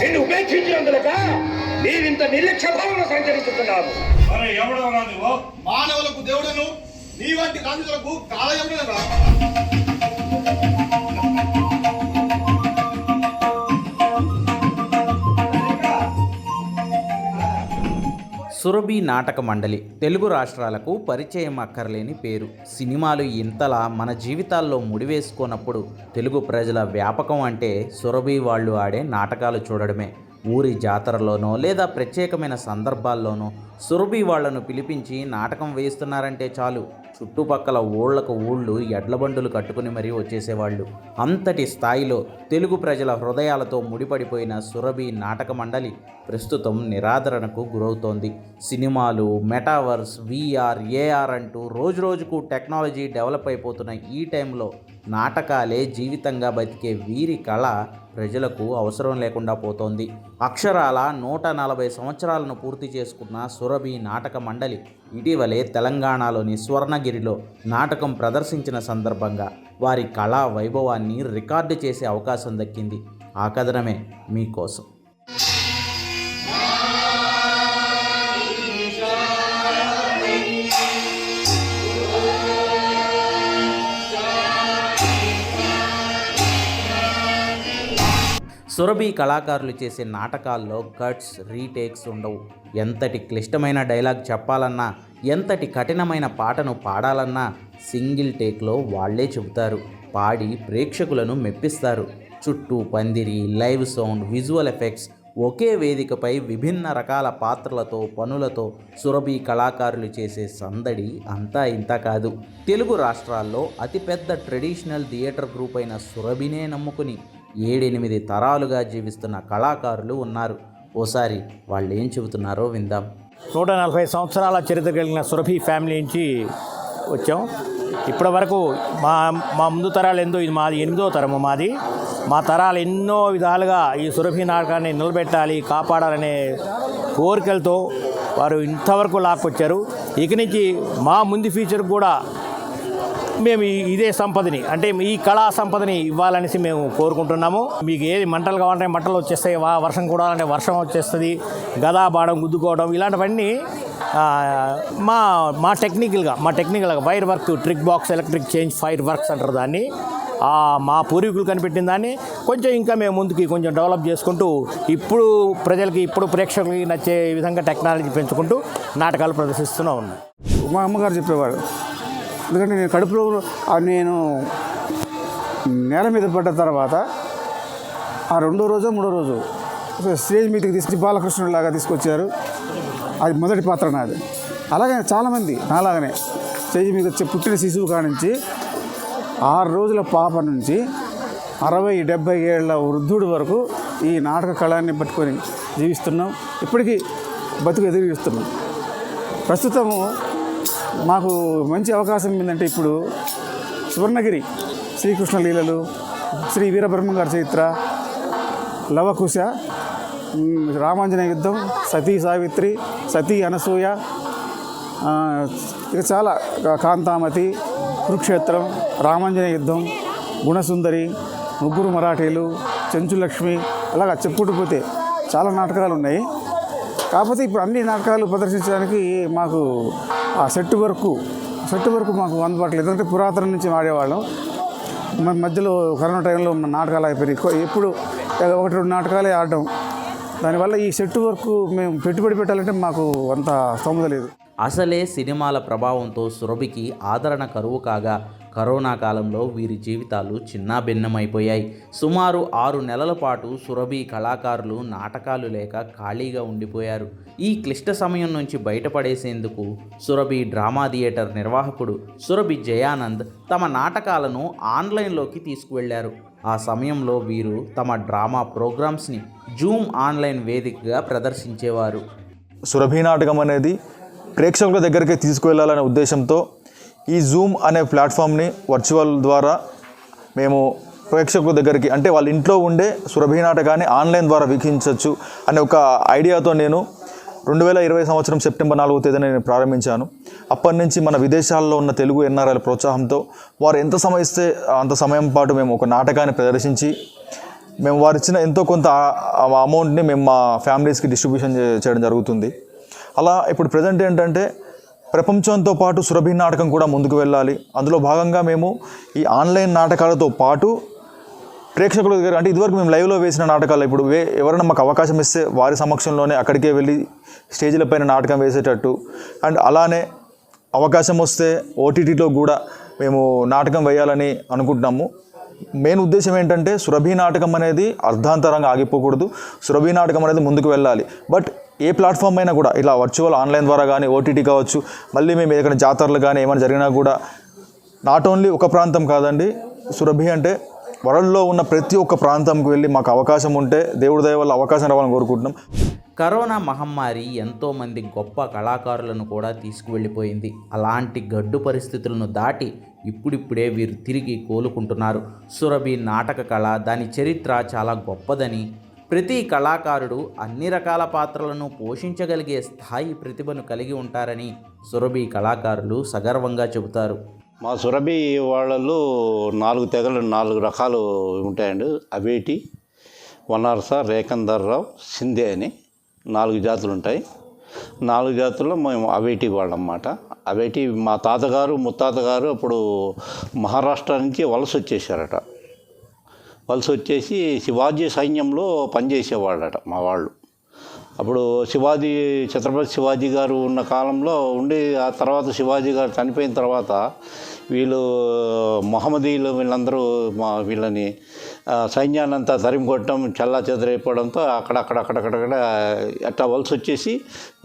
నిన్ను ఉపేక్షించినందులక నీవింత నిర్లక్ష్య భావన సంచరిస్తున్నావు మరి నువ్వు మానవులకు దేవుడను నీ వంటి రాజులకు కాలయముడను సురభి నాటక మండలి. తెలుగు రాష్ట్రాలకు పరిచయం అక్కర్లేని పేరు. సినిమాలు ఇంతలా మన జీవితాల్లో ముడివేసుకున్నప్పుడు తెలుగు ప్రజల వ్యాపకం అంటే సురభి వాళ్ళు ఆడే నాటకాలు చూడడమే. ఊరి జాతరలోనో లేదా ప్రత్యేకమైన సందర్భాల్లోనో సురభి వాళ్ళను పిలిపించి నాటకం వేస్తున్నారంటే చాలు. చుట్టుపక్కల ఊళ్ళకు ఊళ్ళు ఎడ్లబండులు కట్టుకుని మరీ వచ్చేసేవాళ్ళు. అంతటి స్థాయిలో తెలుగు ప్రజల హృదయాలతో ముడిపడిపోయిన సురభి నాటక మండలి ప్రస్తుతం నిరాదరణకు గురవుతోంది. సినిమాలు మెటావర్స్ విఆర్ ఏఆర్ అంటూ రోజురోజుకు టెక్నాలజీ డెవలప్ అయిపోతున్న ఈ టైంలో నాటకాలే జీవితంగా బతికే వీరి కళ ప్రజలకు అవసరం లేకుండా పోతోంది. అక్షరాల నూట నలభై సంవత్సరాలను పూర్తి చేసుకున్న సురభి నాటక మండలి ఇటీవలే తెలంగాణలోని స్వర్ణగిరిలో నాటకం ప్రదర్శించిన సందర్భంగా వారి కళా వైభవాన్ని రికార్డు చేసే అవకాశం దక్కింది. ఆ కథనమే మీకోసం. సురభి కళాకారులు చేసే నాటకాల్లో కట్స్ రీటేక్స్ ఉండవు. ఎంతటి క్లిష్టమైన డైలాగ్ చెప్పాలన్నా ఎంతటి కఠినమైన పాటను పాడాలన్నా సింగిల్ టేక్లో వాళ్ళే చెబుతారు. పాడి ప్రేక్షకులను మెప్పిస్తారు. చుట్టూ పందిరి లైవ్ సౌండ్ విజువల్ ఎఫెక్ట్స్ ఒకే వేదికపై విభిన్న రకాల పాత్రలతో పనులతో సురభి కళాకారులు చేసే సందడి అంతా ఇంత కాదు. తెలుగు రాష్ట్రాల్లో అతిపెద్ద ట్రెడిషనల్ థియేటర్ గ్రూప్ అయిన సురభినే నమ్ముకుని ఏడెనిమిది తరాలుగా జీవిస్తున్న కళాకారులు ఉన్నారు. ఓసారి వాళ్ళు ఏం చెబుతున్నారో విందాం. నూట నలభై సంవత్సరాల చరిత్ర కలిగిన సురభి ఫ్యామిలీ నుంచి వచ్చాం. ఇప్పటి వరకు మా మా ముందు తరాలు ఎందో ఇది మాది ఎనిమిదో తరము మాది. మా తరాలు ఎన్నో విధాలుగా ఈ సురభి నాటకాన్ని నిలబెట్టాలి కాపాడాలనే కోరికలతో వారు ఇంతవరకు లాక్కొచ్చారు. ఇక నుంచి మా ముందు ఫ్యూచర్ కూడా మేము ఇదే సంపదని అంటే ఈ కళా సంపదని ఇవ్వాలనేసి మేము కోరుకుంటున్నాము. మీకు ఏది మంటలు కావాలంటే మంటలు వచ్చేస్తాయి వా- వర్షం కూడాలంటే వర్షం వచ్చేస్తుంది గదా బాడం గుద్దుకోవడం ఇలాంటివన్నీ మా మా టెక్నికల్గా మా టెక్నికల్గా wire work trick box electric change fireworks అంటారు దాన్ని. మా పూర్వీకులు కనిపెట్టిన దాన్ని కొంచెం ఇంకా మేము ముందుకి కొంచెం డెవలప్ చేసుకుంటూ ఇప్పుడు ప్రజలకి ఇప్పుడు ప్రేక్షకులకి నచ్చే విధంగా టెక్నాలజీ పెంచుకుంటూ నాటకాలు ప్రదర్శిస్తూనే ఉన్నాయి మా అమ్మగారు చెప్పేవాడు ఎందుకంటే నేను కడుపులో నేను నేల మీద పడ్డ తర్వాత ఆ రెండో రోజు మూడో రోజు స్టేజ్ మీదకి తీసుకొచ్చి బాలకృష్ణుడిలాగా తీసుకొచ్చారు. అది మొదటి పాత్ర నాది. అలాగే చాలామంది నాలాగనే స్టేజ్ మీద వచ్చే పుట్టిన శిశువు కానించి ఆరు రోజుల పాప నుంచి అరవై డెబ్బై ఏళ్ళ వృద్ధుడి వరకు ఈ నాటక కళాన్ని పట్టుకొని జీవిస్తున్నాం. ఇప్పటికీ బతుకు ఎదురుస్తున్నాం ప్రస్తుతము మాకు మంచి అవకాశం ఏంటంటే ఇప్పుడు సువర్ణగిరి శ్రీకృష్ణ లీలలు శ్రీ వీరబ్రహ్మ గారి చరిత్ర లవకుశ రామాంజన రామాంజనేయ యుద్ధం సతీ సావిత్రి సతీ అనసూయ ఇక చాలా కాంతామతి కురుక్షేత్రం రామాంజన యుద్ధం గుణసుందరి ముగ్గురు మరాఠీలు చెంచులక్ష్మి అలాగా చెప్పుకుంటూ పోతే చాలా నాటకాలు ఉన్నాయి. కాకపోతే ఇప్పుడు అన్ని నాటకాలు ప్రదర్శించడానికి మాకు ఆ సెట్ వరకు సెట్ వరకు మాకు అందుబాటులో ఎందుకంటే పురాతనం నుంచి ఆడేవాళ్ళం. మధ్యలో కరోనా టైంలో ఉన్న నాటకాలు అయిపోయినాయి ఎక్కువ ఎప్పుడు ఒకటి రెండు నాటకాలే ఆడడం. దానివల్ల ఈ సెట్ వరకు మేము పెట్టుబడి పెట్టాలంటే మాకు అంత స్తోమత లేదు. అసలే సినిమాల ప్రభావంతో సురభికి ఆదరణ కరువు కాగా కరోనా కాలంలో వీరి జీవితాలు చిన్నాభిన్నమైపోయాయి. సుమారు ఆరు నెలల పాటు సురభి కళాకారులు నాటకాలు లేక ఖాళీగా ఉండిపోయారు. ఈ క్లిష్ట సమయం నుంచి బయటపడేసేందుకు సురభి డ్రామా థియేటర్ నిర్వాహకుడు సురభి జయానంద్ తమ నాటకాలను ఆన్లైన్లోకి తీసుకువెళ్ళారు. ఆ సమయంలో వీరు తమ డ్రామా ప్రోగ్రామ్స్ని జూమ్ ఆన్లైన్ వేదికగా ప్రదర్శించేవారు. సురభి నాటకం అనేది ప్రేక్షకుల దగ్గరికి తీసుకువెళ్ళాలనే ఉద్దేశంతో ఈ జూమ్ అనే ప్లాట్ఫామ్ని వర్చువల్ ద్వారా మేము ప్రేక్షకుల దగ్గరికి అంటే వాళ్ళ ఇంట్లో ఉండే సురభి నాటకాన్ని ఆన్లైన్ ద్వారా వీక్షించవచ్చు అనే ఒక ఐడియాతో నేను రెండు వేల ఇరవై సంవత్సరం సెప్టెంబర్ నాలుగో తేదీన నేను ప్రారంభించాను. అప్పటి నుంచి మన విదేశాల్లో ఉన్న తెలుగు ఎన్ఆర్ఐల ప్రోత్సాహంతో వారు ఎంత సమయం ఇస్తే అంత సమయం పాటు మేము ఒక నాటకాన్ని ప్రదర్శించి మేము వారు ఇచ్చిన ఎంతో కొంత అమౌంట్ని మేము మా ఫ్యామిలీస్కి డిస్ట్రిబ్యూషన్ చేయడం జరుగుతుంది. అలా ఇప్పుడు ప్రజెంట్ ఏంటంటే ప్రపంచంతో పాటు సురభి నాటకం కూడా ముందుకు వెళ్ళాలి. అందులో భాగంగా మేము ఈ ఆన్లైన్ నాటకాలతో పాటు ప్రేక్షకుల దగ్గర అంటే ఇదివరకు మేము లైవ్లో వేసిన నాటకాలు ఇప్పుడు వే ఎవరైనా మాకు అవకాశం ఇస్తే వారి సమక్షంలోనే అక్కడికే వెళ్ళి స్టేజ్లపైన నాటకం వేసేటట్టు. అండ్ అలానే అవకాశం వస్తే ఓటీటీలో కూడా మేము నాటకం వేయాలని అనుకుంటున్నాము. మెయిన్ ఉద్దేశం ఏంటంటే సురభి నాటకం అనేది అర్ధాంతరంగా ఆగిపోకూడదు. సురభి నాటకం అనేది ముందుకు వెళ్ళాలి. బట్ ఏ ప్లాట్ఫామ్ అయినా కూడా ఇలా వర్చువల్ ఆన్లైన్ ద్వారా కానీ ఓటీటీ కావచ్చు మళ్ళీ మేము ఏదైనా జాతరలు కానీ ఏమైనా జరిగినా కూడా నాట్ ఓన్లీ ఒక ప్రాంతం కాదండి సురభి అంటే వరల్డ్లో ఉన్న ప్రతి ఒక్క ప్రాంతంకి వెళ్ళి మాకు అవకాశం ఉంటే దేవుడి దయ వల్ల అవకాశం రావాలని కోరుకుంటున్నాం. కరోనా మహమ్మారి ఎంతోమంది గొప్ప కళాకారులను కూడా తీసుకువెళ్ళిపోయింది. అలాంటి గడ్డు పరిస్థితులను దాటి ఇప్పుడిప్పుడే వీరు తిరిగి కోలుకుంటున్నారు. సురభి నాటక కళ దాని చరిత్ర చాలా గొప్పదని ప్రతి కళాకారుడు అన్ని రకాల పాత్రలను పోషించగలిగే స్థాయి ప్రతిభను కలిగి ఉంటారని సురభి కళాకారులు సగర్వంగా చెబుతారు. మా సురభి వాళ్ళలో నాలుగు తెగలు నాలుగు రకాలు ఉంటాయండి. అవేటి వనారస రేకందర్రావు సింధే అని నాలుగు జాతులు ఉంటాయి. నాలుగు జాతుల్లో మేము అవేటి వాళ్ళన్నమాట అవేటి మా తాతగారు ముత్తాతగారు అప్పుడు మహారాష్ట్ర నుంచి వలస వచ్చేసారట వలస వచ్చేసి శివాజీ సైన్యంలో పనిచేసేవాళ్ళట మా వాళ్ళు. అప్పుడు శివాజీ ఛత్రపతి శివాజీ గారు ఉన్న కాలంలో ఉండి ఆ తర్వాత శివాజీ గారు చనిపోయిన తర్వాత వీళ్ళు మొహమ్మదీయులు వీళ్ళందరూ మా వీళ్ళని ఆ, సైన్యాన్ని అంతా తరిమి కొట్టడం చల్లా చెదరైపోవడంతో అక్కడక్కడక్కడక్కడ అట్లా వలస వచ్చేసి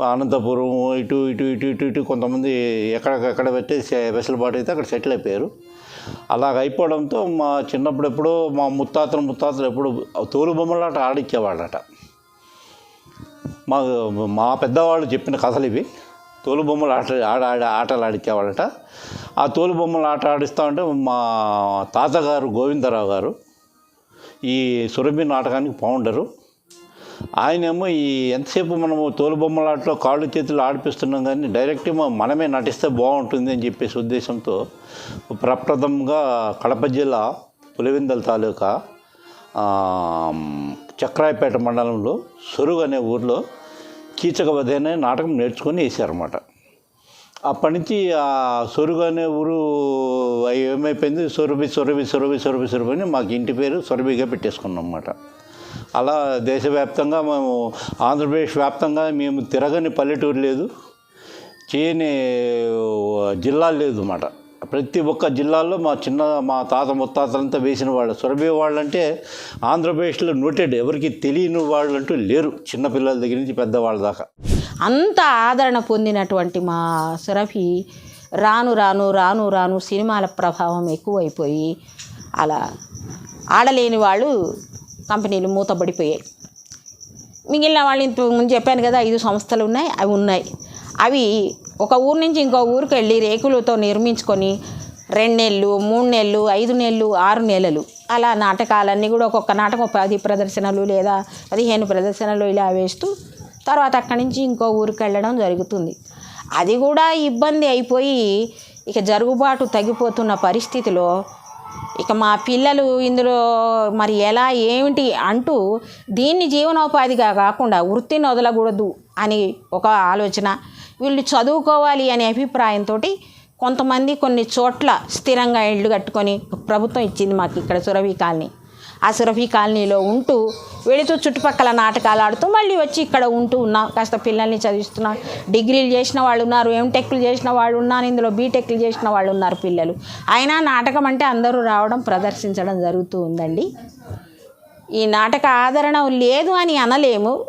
అనంతపురం ఇటు ఇటు ఇటు ఇటు ఇటు కొంతమంది ఎక్కడెక్కడ పెట్టి వెసులుబాటు అయితే అక్కడ సెటిల్ అయిపోయారు. అలాగ అయిపోవడంతో మా చిన్నప్పుడు ఎప్పుడో మా ముత్తాతలు ముత్తాతలు ఎప్పుడు తోలు బొమ్మలాట ఆడిచ్చేవాళ్ళట. మా మా పెద్దవాళ్ళు చెప్పిన కథలు ఇవి. తోలు బొమ్మలు ఆట ఆడ ఆడ ఆటలు ఆడించేవాళ్ళట ఆ తోలు బొమ్మలు ఆట ఆడిస్తూ ఉంటే మా తాతగారు గోవిందరావు గారు ఈ సురభి నాటకానికి ఫౌండరు ఆయనేమో ఈ ఎంతసేపు మనము తోలుబొమ్మలాటలో కాళ్ళు చేతులు ఆడిపిస్తున్నాం కానీ డైరెక్ట్ మనమే నటిస్తే బాగుంటుంది అని చెప్పేసి ఉద్దేశంతో ప్రప్రథమంగా కడప జిల్లా పులివెందల తాలూకా చక్రాయపేట మండలంలో సొరుగు అనే ఊర్లో కీచకవధ నాటకం నేర్చుకొని వేసారన్నమాట అప్పటి నుంచి ఆ సొరుగు అనే ఊరు ఏమైపోయింది? సొరబి సొరబి సొరబి సొరబి సొరబి అని మాకు ఇంటి పేరు సొరబిగా పెట్టేసుకున్నాం అన్నమాట. అలా దేశవ్యాప్తంగా మేము ఆంధ్రప్రదేశ్ వ్యాప్తంగా మేము తిరగని పల్లెటూరు లేదు. చేయని జిల్లా లేదు అన్నమాట. ప్రతి ఒక్క జిల్లాలో మా చిన్న మా తాత ముత్తాతలంతా వేసిన వాళ్ళు సొరబి వాళ్ళంటే ఆంధ్రప్రదేశ్లో నోటెడ్. ఎవరికి తెలియని వాళ్ళు అంటూ లేరు చిన్నపిల్లల దగ్గర నుంచి పెద్దవాళ్ళ దాకా. అంత ఆదరణ పొందినటువంటి మా సురభి రాను రాను రాను రాను సినిమాల ప్రభావం ఎక్కువైపోయి అలా ఆడలేని వాళ్ళు కంపెనీలు మూతపడిపోయాయి మిగిలిన వాళ్ళు ఇంత ముందు చెప్పాను కదా ఐదు సంస్థలు ఉన్నాయి అవి ఉన్నాయి. అవి ఒక ఊరు నుంచి ఇంకో ఊరికి వెళ్ళి రేకులతో నిర్మించుకొని రెండు నెలలు మూడు నెలలు ఐదు నెలలు ఆరు నెలలు అలా నాటకాలన్నీ కూడా ఒక్కొక్క నాటకం పది ప్రదర్శనలు లేదా పదిహేను ప్రదర్శనలు ఇలా వేస్తూ తర్వాత అక్కడి నుంచి ఇంకో ఊరికి వెళ్ళడం జరుగుతుంది. అది కూడా ఇబ్బంది అయిపోయి ఇక జరుగుబాటు తగ్గిపోతున్న పరిస్థితిలో ఇక మా పిల్లలు ఇందులో మరి ఎలా ఏమిటి అంటూ దీన్ని జీవనోపాధిగా కాకుండా వృత్తిని వదలకూడదు అని ఒక ఆలోచన. వీళ్ళు చదువుకోవాలి అనే అభిప్రాయంతో కొంతమంది కొన్ని చోట్ల స్థిరంగా ఇళ్ళు కట్టుకొని ప్రభుత్వం ఇచ్చింది మాకు ఇక్కడ సురభి కాలనీ. ఆ సురభి కాలనీలో ఉంటూ వెళుతూ చుట్టుపక్కల నాటకాలు ఆడుతూ మళ్ళీ వచ్చి ఇక్కడ ఉంటూ ఉన్నాం. కాస్త పిల్లల్ని చదివిస్తున్నాం. డిగ్రీలు చేసిన వాళ్ళు ఉన్నారు ఎంటెక్లు చేసిన వాళ్ళు ఉన్నారు ఇందులో బీటెక్లు చేసిన వాళ్ళు ఉన్నారు పిల్లలు. అయినా నాటకం అంటే అందరూ రావడం ప్రదర్శించడం జరుగుతూ ఉందండి. ఈ నాటక ఆదరణ లేదు అని అనలేము.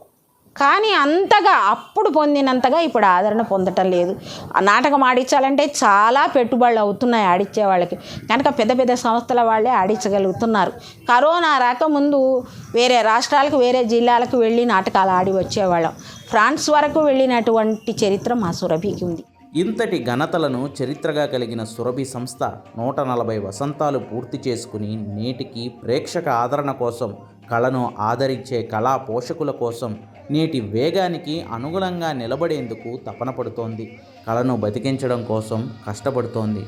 కానీ అంతగా అప్పుడు పొందినంతగా ఇప్పుడు ఆదరణ పొందటం లేదు. నాటకం ఆడించాలంటే చాలా పెట్టుబడులు అవుతున్నాయి ఆడించే వాళ్ళకి. కనుక పెద్ద పెద్ద సంస్థల వాళ్ళే ఆడించగలుగుతున్నారు. కరోనా రాకముందు వేరే రాష్ట్రాలకు వేరే జిల్లాలకు వెళ్ళి నాటకాలు ఆడి వచ్చేవాళ్ళం. ఫ్రాన్స్ వరకు వెళ్ళినటువంటి చరిత్ర మా సురభికి ఉంది. ఇంతటి ఘనతలను చరిత్రగా కలిగిన సురభి సంస్థ నూట నలభై వసంతాలు పూర్తి చేసుకుని నేటికి ప్రేక్షక ఆదరణ కోసం కళను ఆదరించే కళా పోషకుల కోసం నేటి వేగానికి అనుగుణంగా నిలబడేందుకు తపన పడుతోంది. కళను బతికించడం కోసం కష్టపడుతోంది.